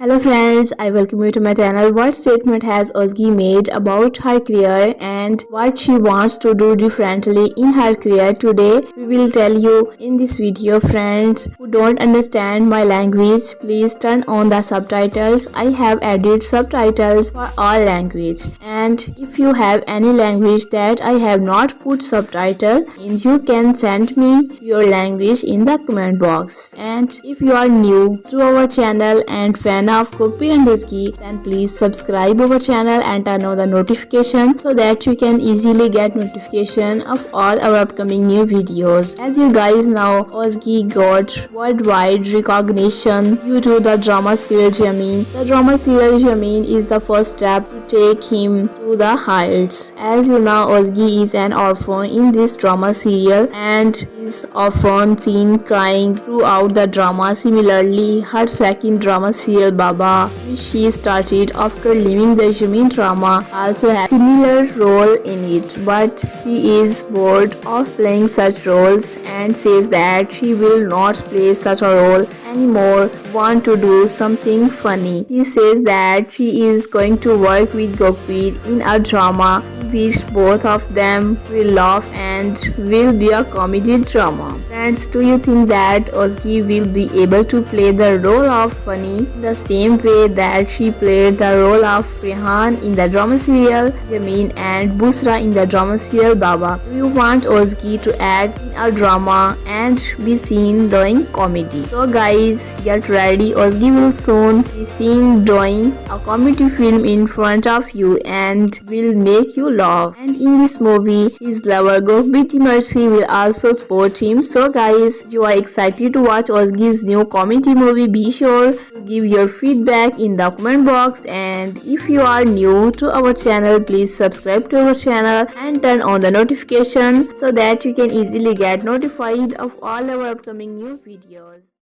Hello friends, I welcome you to my channel. What statement has Ozgi made about her career and what she wants to do differently in her career today? We will tell you in this video friends who don't understand my language please turn on the subtitles. I have added subtitles for all language and if you have any language that I have not put subtitle you can send me your language in the comment box and if you are new to our channel and fan of Cookpir and Rizki, then please subscribe our channel and turn on the notification so that you can easily get notification of all our upcoming new videos. As you guys know, Ozgi got worldwide recognition due to the drama serial Jamin. The drama serial Jamin is the first step to take him to the heights. As you know, Ozgi is an orphan in this drama serial and often seen crying throughout the drama. Similarly, her second drama serial Baba, which she started after leaving the Jamin drama, also has similar role in it. But she is bored of playing such roles and says that she will not play such a role anymore, want to do something funny. She says that she is going to work with Gokbir in a drama which both of them will laugh and will be a comedy drama. Friends, do you think that Ozgi will be able to play the role of Funny the same way that she played the role of Rehan in the drama serial Jamin and Busra in the drama serial Baba? Do you want Ozgi to act in a drama and be seen doing comedy? So guys, get ready. Ozgi will soon be seen doing a comedy film in front of you and will make you laugh. And in this movie, his lover Gokbiti Mercy will also support him. So guys, you are excited to watch Ozgi's new comedy movie. Be sure to give your feedback in the comment box and if you are new to our channel, please subscribe to our channel and turn on the notification so that you can easily get notified of all our upcoming new videos.